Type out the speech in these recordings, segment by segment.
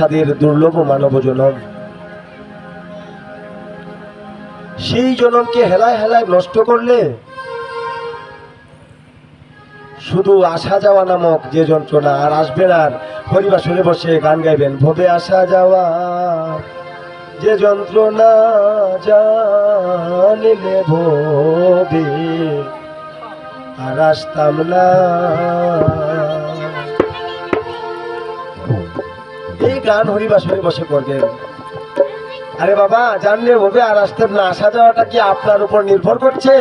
তাদের দুর্লভ মানব জনম। সেই জনমকে হেলায় হেলায় নষ্ট করলে শুধু আসা যাওয়া নামক যে যন্ত্রণা আর আসবেন আর। পরিবাসনে বসে গান গাইবেন, ভবে আসা যাওয়া। যে যন্ত্রণা জানিলে ভবে, আর আসতাম না। গান হরিবাসনে বসে করবেন আরে বাবা, জানলে হবে আর আসতেন না। আসা যাওয়াটা কি আপনার উপর নির্ভর করছে?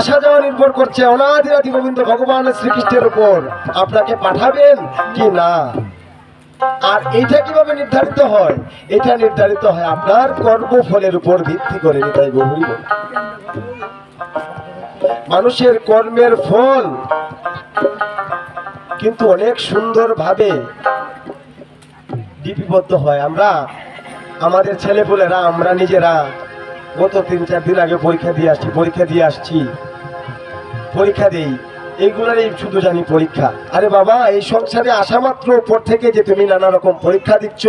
আসা যাওয়া নির্ভর করছে অনাদিরাদি গোবিন্দ ভগবান শ্রীকৃষ্ণের উপর। আপনাকে পাঠাবেন কি না? আর এইটা কীভাবে নির্ধারিত হয়? এটা নির্ধারিত হয় আপনার কর্মফলের উপর ভিত্তি করে। তাই গভীর মানুষের কর্মের ফল কিন্তু অনেক সুন্দরভাবে লিপিবদ্ধ হয়। আমরা, আমাদের ছেলেপুলেরা, আমরা নিজেরা গত তিন চার দিন আগে পরীক্ষা দিয়ে আসছি, পরীক্ষা দিয়ে আসছি। পরীক্ষা দেই। এইগুলোরই শুধু জানি পরীক্ষা। আরে বাবা, এই সংসারে আসা মাত্র উপর থেকে যে তুমি নানা রকম পরীক্ষা দিচ্ছ,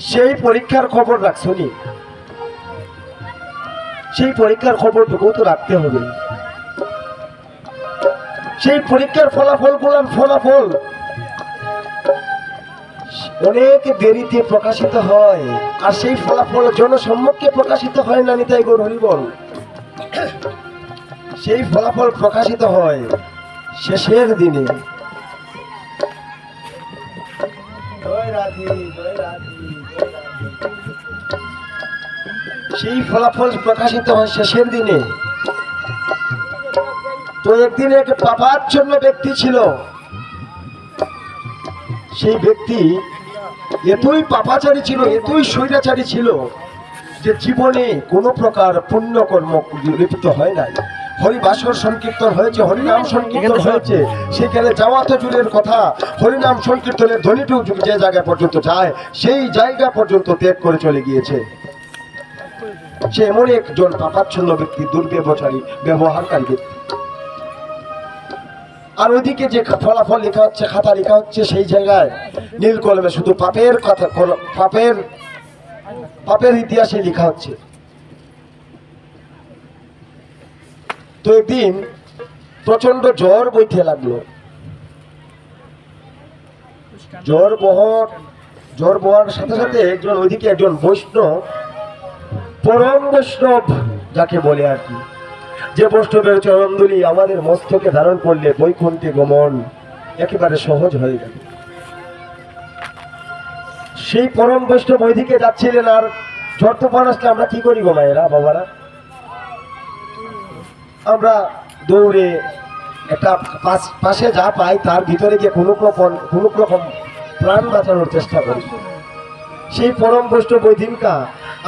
সেই পরীক্ষার খবর রাখছো নি? সেই পরীক্ষার খবরটুকু তো রাখতে হবে। সেই পরীক্ষার ফলাফলগুলার ফলাফল অনেক দেরিতে প্রকাশিত হয়, আর সেই ফলাফল জনসম্মুখে প্রকাশিত হয় না নিতাই গৌর হরিবল সেই ফলাফল প্রকাশিত হয় শেষের দিনে। সেই ফলাফল প্রকাশিত হয় শেষের দিনে। তো একদিন এক পাপার জন্য ব্যক্তি ছিল। সেই ব্যক্তি এতই পাপাচারী ছিল এতই স্বৈরাচারী ছিল যে জীবনে কোনো প্রকার পুণ্যকর্ম লিপ্ত হয় নাই। হরিবাসর সংকীর্তন হয়েছে হরিনাম সংকীর্তন হয়েছে। সেখানে যাওয়া তো কথা হরিনাম সংকীর্তনের ধ্বনিটুকু যে জায়গা পর্যন্ত যায় সেই জায়গা পর্যন্ত ত্যাগ করে চলে গিয়েছে। সে এমন একজন পাপাচ্ছন্ন ব্যক্তি দুর্ব্যবচারী ব্যবহারকারী ব্যক্তি। আর ওইদিকে যে ফলাফল লেখা হচ্ছে, খাতা লেখা হচ্ছে, সেই জায়গায় নীল কলমে শুধু পাপের কথা, পাপের পাপের ইতিহাসে লেখা হচ্ছে। তো একদিন প্রচণ্ড জ্বর বইতে লাগল। জ্বর বহর, জ্বর বহার সাথে সাথে একজন ওইদিকে একজন বৈষ্ণব, পরম বৈষ্ণব, যাকে বলে আর কি যে বৈষ্ণবের চরণদুলি আমাদের মস্তকে ধারণ করলে বৈকুণ্ঠে গমন একেবারে সহজ হয়ে যাবে। সেই পরম বৈষ্ণব ওইদিকে যাচ্ছিলেন আর ঝড় তুফান আসলে আমরা কি করি গো মায়েরা, বাবারা? আমরা দৌড়ে একটা পাশে যা পাই, তার ভিতরে গিয়ে কোনো রকম কোনো রকম প্রাণ বাঁচানোর চেষ্টা করি। সেই পরম বৈষ্ণব ওই দিনকা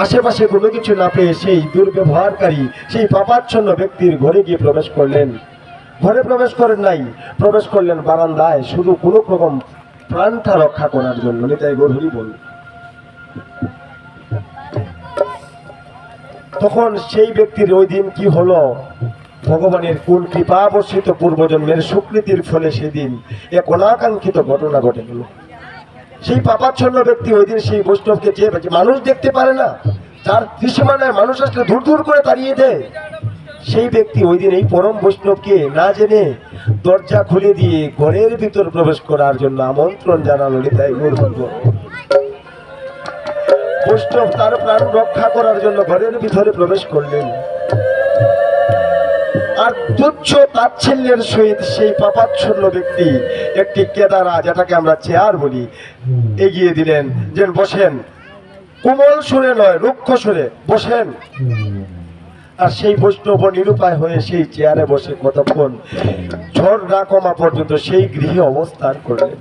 আশেপাশে কোনো কিছু না পেয়ে সেই দুর্ব্যবহারকারী, সেই পাপাচ্ছন্ন ব্যক্তির ঘরে গিয়ে প্রবেশ করলেন। ঘরে প্রবেশ করেন নাই, প্রবেশ করলেন বারান্দায়, শুধু কোনো রকম প্রাণটা রক্ষা করার জন্য। নিতাই গরুরি বল তখন সেই ব্যক্তির ওই দিন কি হলো? ভগবানের কোন কৃপা বর্ষিত পূর্বজন্মের স্বীকৃতির ফলে সেদিন এক অনাকাঙ্ক্ষিত ঘটনা ঘটে গেল। সেই পাপাচ্ছন্ন ব্যক্তি ওই দিন সেই বৈষ্ণবকে চেয়ে পেয়েছে। মানুষ দেখতে পারে না। যার দৃশ্যমানায় মানুষ আসলে দূর দূর করে তাড়িয়ে দেয়। সেই ব্যক্তি ওই দিন এই পরম বৈষ্ণবকে না জেনে দরজা খুলে দিয়ে ঘরের ভিতর প্রবেশ করার জন্য আমন্ত্রণ জানালো তাই বৈষ্ণব তার প্রাণ রক্ষা করার জন্য ঘরের ভিতরে প্রবেশ করলেন। আর তুচ্ছ তাচ্ছিল্যের সহিত সেই পাপাচ্ছন্ন ব্যক্তি একটি কেদারা যেটাকে আমরা চেয়ার বলি। এগিয়ে দিলেন যে বসেন। কোমল সুরে নয়, রুক্ষ সুরে, বসেন। আর সেই বৈষ্ণব নিরুপায় হয়ে সেই চেয়ারে বসে কতক্ষণ ঝড় না কমা পর্যন্ত সেই গৃহে অবস্থান করলেন।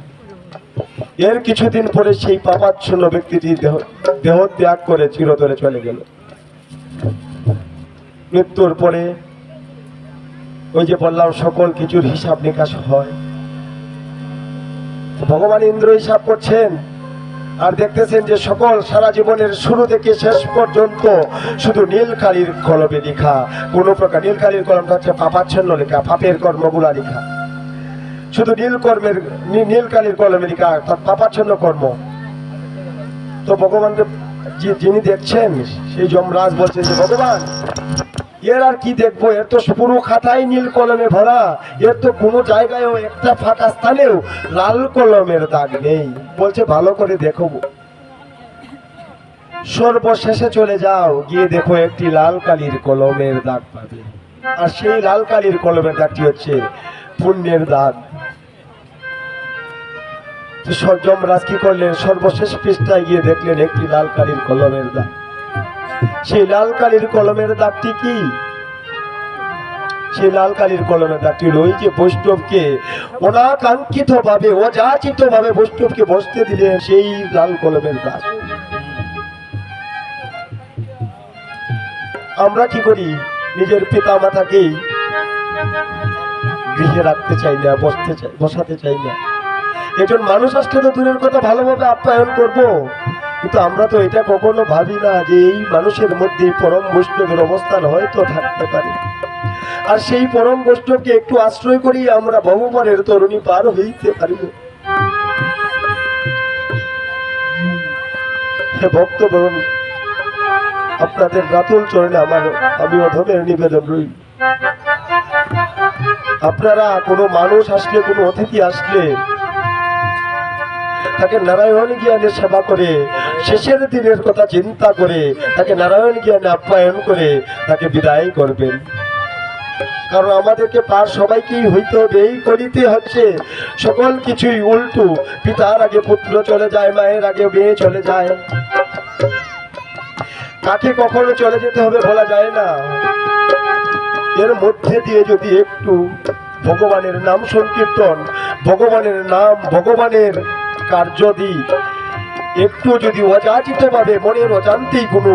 এর কিছুদিন পরে সেই পাপাচ্ছন্ন ব্যক্তিটি দেহ দেহ ত্যাগ করে চিরতরে চলে গেল। মৃত্যুর পরে ওই যে বললাম, সকল কিছুর হিসাব নিকাশ হয়। ভগবান ইন্দ্র হিসাব করছেন আর দেখতেছেন যে সকল সারা জীবনের শুরু থেকে শেষ পর্যন্ত শুধু নীলকালির কলমে লেখা। কোন প্রকার নীলকালির কলমটা হচ্ছে পাপাচ্ছন্ন লেখা, পাপের কর্মগুলা লেখা। শুধু নীল কর্মের নী- কলমে লেখা, অর্থাৎ পাপাচ্ছন্ন কর্ম। তো ভগবান যে- যিনি দেখছেন, সেই যমরাজ বলছেন যে, ভগবান এর আর কি দেখব? এর তো পুরো খাতায় নীল কলমে ভরা। এর তো কোনো জায়গায়ও একটা ফাঁকা স্থানেও লাল কলমের দাগ নেই। বলছে, ভালো করে দেখো সর্বশেষে চলে যাও, গিয়ে দেখো একটি লাল কালির কলমের দাগ পাবে। আর সেই লাল কালির কলমের দাগটি হচ্ছে পুণ্যের দাগ। যমরাজ কি করলেন? সর্বশেষ পৃষ্ঠায় গিয়ে দেখলেন একটি লাল কালির কলমের দাগ। সেই লাল কালির কলমের দাগটি কি? সেই লাল কালির কলমের দাগটি যে বৈষ্ণবকে অনাকাঙ্ক্ষিত ভাবে অযাচিত ভাবে বৈষ্ণবকে বসতে দিলেন সেই লাল কলমের দাগ আমরা কি করি? নিজের পিতা মাতাকেই গৃহে রাখতে চাই না, বসতে চাই, বসাতে চাই না। একজন মানুষ আসলে তো দূরের কথা ভালোভাবে আপ্যায়ন করব। কিন্তু আমরা তো এটা কখনো ভাবি না যে এই মানুষের মধ্যে পরম বৈষ্ণবের অবস্থান হয়তো থাকতে পারে। আর সেই পরম বৈষ্ণবকে একটু আশ্রয় করি আমরা ভগবানের তরুণী পার হইতে পারিব হে ভক্তগণ, আপনাদের রাতুল চরণে আমার, আমি অধমের নিবেদন রইল। আপনারা কোনো মানুষ আসলে, কোনো অতিথি আসলে, তাকে নারায়ণ জ্ঞানে সেবা করে শেষের দিনের কথা চিন্তা করে তাকে নারায়ণ জ্ঞানে আপ্যায়ন করে তাকে বিদায় করবেন। কারণ আমাদেরকে পার সবাইকেই হইতে হবে, এই করিতে হচ্ছে। সকল কিছুই উল্টো, পিতার আগে পুত্র চলে যায়, মায়ের আগে মেয়ে চলে যায়। কাকে কখনো চলে যেতে হবে বলা যায় না। এর মধ্যে দিয়ে যদি একটু ভগবানের নাম সংকীর্তন, ভগবানের নাম, ভগবানের কার্য দিই একটু যদি অযাচিত ভাবে মনের অজান্তেই কোনো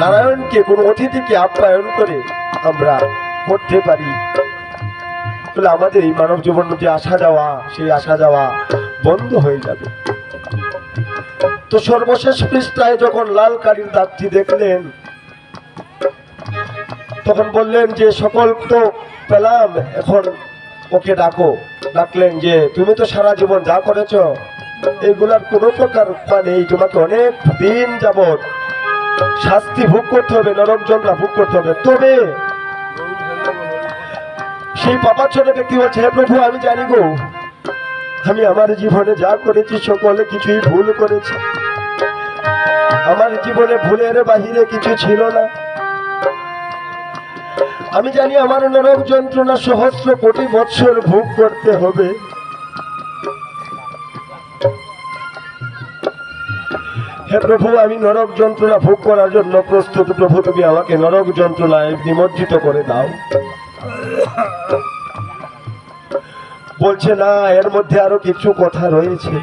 নারায়ণকে, কোনো অতিথিকে আপ্যায়ন করে আমরা করতে পারি। তাহলে আমাদের এই মানব জীবন যে আসা যাওয়া, সেই আসা যাওয়া বন্ধ হয়ে যাবে। তো সর্বশেষ পৃষ্ঠায় যখন লাল কালির দাগটি দেখলেন, তখন বললেন যে, সকল তো পেলাম, এখন ওকে ডাকো। ডাকলেন যে, তুমি তো সারা জীবন যা করেছ এগুলার কোনো প্রকার উপায় নেই। তোমাকে অনেক দিন যাবৎ শাস্তি ভোগ করতে হবে, নরক যন্ত্রা ভোগ করতে হবে। তবে সেই পাপাচ্ছন্ন ব্যক্তি বলছে, হে প্রভু, আমি জানি গো, আমি আমার জীবনে যা করেছি সকলে কিছুই ভুল করেছি। আমার জীবনে ভুলের বাহিরে কিছু ছিল না। আমি জানি আমার নরক যন্ত্রণা সহস্র কোটি বৎসর ভোগ করতে হবে। হে প্রভু, আমি নরক যন্ত্রণা ভোগ করার জন্য প্রস্তুত। প্রভু, তুমি আমাকে নরক যন্ত্রণায় নিমজ্জিত করে দাও। বলছে, না, এর মধ্যে আরও কিছু কথা রয়েছে।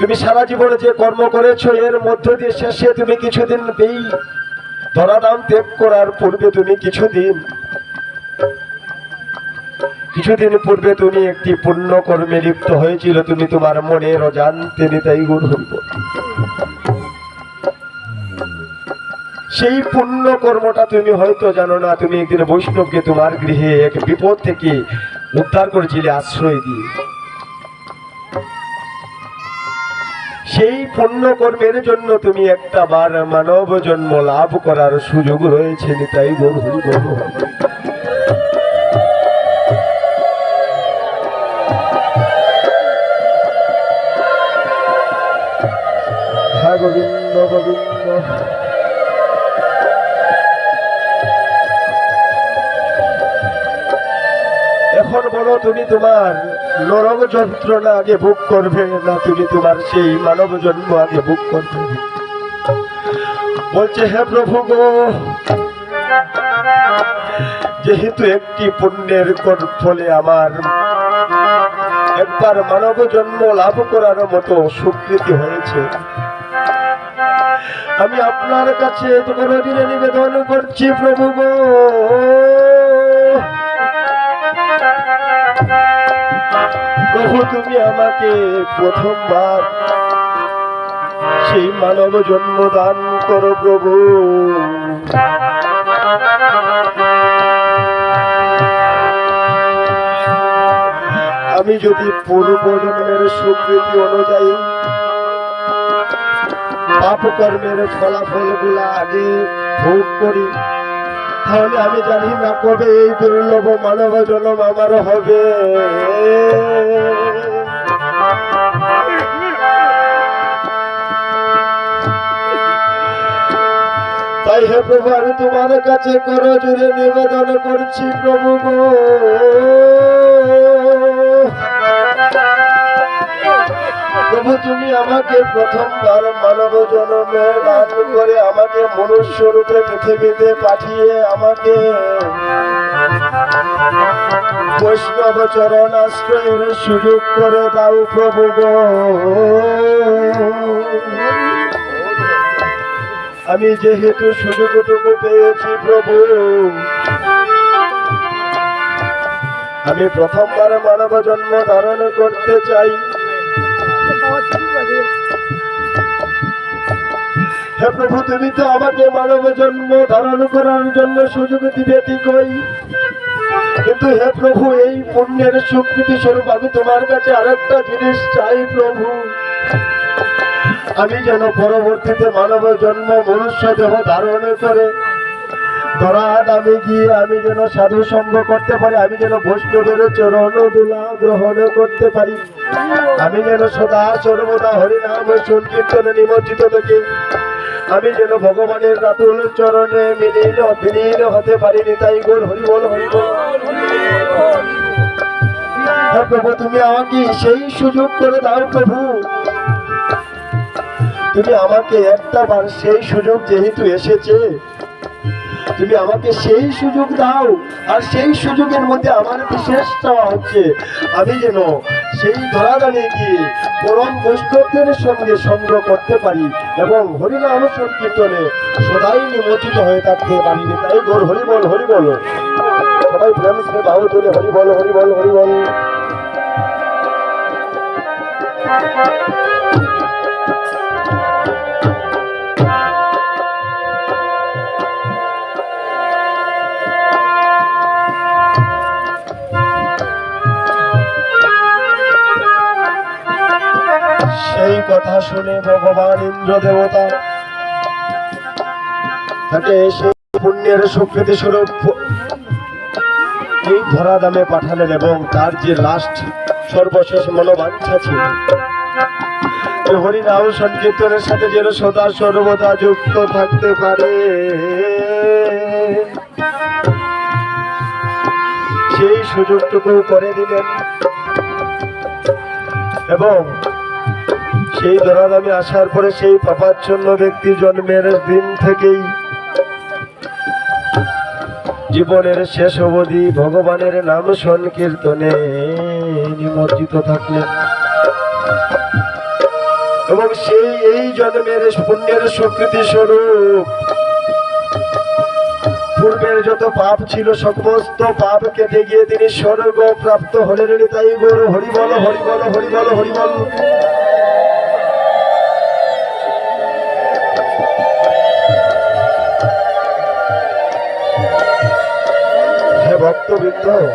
তুমি সারা জীবনে যে কর্ম করেছ, এর মধ্য দিয়ে শেষে তুমি কিছুদিন এই ধরাধাম ত্যাগ করার পূর্বে তুমি কিছুদিন কিছুদিন পূর্বে তুমি একটি পুণ্য কর্মে লিপ্ত হয়েছিল, তুমি তোমার মনের অজান্তে নিতাই হইব। সেই পুণ্য কর্মটা তুমি হয়তো জানো না, তুমি একদিন বৈষ্ণবকে তোমার গৃহে এক বিপদ থেকে উদ্ধার করেছিলে, আশ্রয় দিয়ে। সেই পুণ্য কর্মের জন্য তুমি একটা বার মানব জন্ম লাভ করার সুযোগ রয়েছে, নিতাই গৌর হরি এখন বলো তুমি তোমার নরক যন্ত্রণা আগে ভোগ করবে না তুমি তোমার সেই মানব জন্ম আগে ভোগ করবে? বলছে, হে প্রভু গো, যেহেতু একটি পুণ্যের ফলে আমার একবার মানব জন্ম লাভ করার মতো স্বীকৃতি হয়েছে। আমি আপনার কাছে তোমার দিনে নিবেদন করছি, প্রভু গো। প্রভু, তুমি আমাকে প্রথমবার সেই মানব জন্ম দান করো, প্রভু। আমি যদি পূর্ব জন্মের স্বীকৃতি অনুযায়ী পাপ কর্মের ফলাফলগুলা আগে ভোগ করি, তাহলে আমি জানি না কবে এই দুর্লভ মানব জন্ম আমার হবে। তাই হে প্রভু, আমি তোমার কাছে করো জুড়ে নিবেদন করছি প্রভু গো। প্রভু তুমি আমাকে প্রথমবার মানব জন্মে দান করে আমাকে মনুষ্য রূপে পৃথিবীতে পাঠিয়ে আমাকে বৈষ্ণব চরণ আশ্রয়ের সুযোগ করে দাও প্রভু আমি যেহেতু সুযোগটুকু পেয়েছি প্রভু, আমি প্রথমবার মানব জন্ম ধারণ করতে চাই। হে প্রভু, তুমি তো আমাকে মানব জন্ম, ধারণ করার জন্য সুযোগ দিবে, ঠিকই। কিন্তু হে প্রভু, এই পুণ্যের স্বীকৃতি স্বরূপ আমি তোমার কাছে আরেকটা জিনিস চাই, প্রভু। আমি যেন পরবর্তীতে মানব জন্ম, মনুষ্য দেহ ধারণ করে, ধরাত আমি গিয়ে আমি যেন সাধু সঙ্গ করতে পারি, আমি যেন বৈষ্ণবের চরণ দুলা গ্রহণ করতে পারি। আমি যেন সদা সর্বদা হরিনাম সংকীর্তনে নিমজ্জিত থেকে। আমি যেন ভগবানের রাতুল চরণে মিলিন বিলীন হতে পারিনি, তাই গোল হরি বল হরি বল হ্যাঁ প্রভু, তুমি আমাকে সেই সুযোগ করে দাও প্রভু। তুমি আমাকে একটা বার সেই সুযোগ যেহেতু এসেছে তুমি আমাকে সেই সুযোগ দাও, আর সেই সুযোগের মধ্যে আমার বিশেষ চাওয়া হচ্ছে। আমি যেন সেই ধরাধানে গিয়ে পরম বৈষ্ণবদের সঙ্গে সংগ্রহ করতে পারি এবং হরিনাম সংকীর্তনে সদাই নিমজ্জিত হয়ে থাকতে পারি। তাই গোর হরি বল হরি বল। সবাই প্রেম সে বাহু তুলে হরি বল হরি বল, হরি সেই কথা শুনে ভগবান ইন্দ্র দেবতা তাকে সেই পুণ্যের স্বীকৃতি স্বরূপ এই ধরা দামে পাঠালেন এবং তার যে লাস্ট সর্বশেষ মনোবাঞ্ছা ছিল হরিনাম সংকীর্তনের সাথে যেন সদা সর্বদা যুক্ত থাকতে পারে। সেই সুযোগটুকু করে দিলেন এবং সেই ধরাধামে আসার পরে সেই পাপাচ্ছন্ন ব্যক্তি জন্মের দিন থেকেই জীবনের শেষ অবধি ভগবানের নাম সংকীর্তনে নিমজ্জিত থাকলেন। এবং সেই, এই জন্মের পুণ্যের স্বীকৃতি স্বরূপ পূর্বের যত পাপ ছিল সমস্ত পাপ কেটে গিয়ে তিনি স্বর্গ প্রাপ্ত হলেন। তাই গরু হরি বল হরি বল হরি বল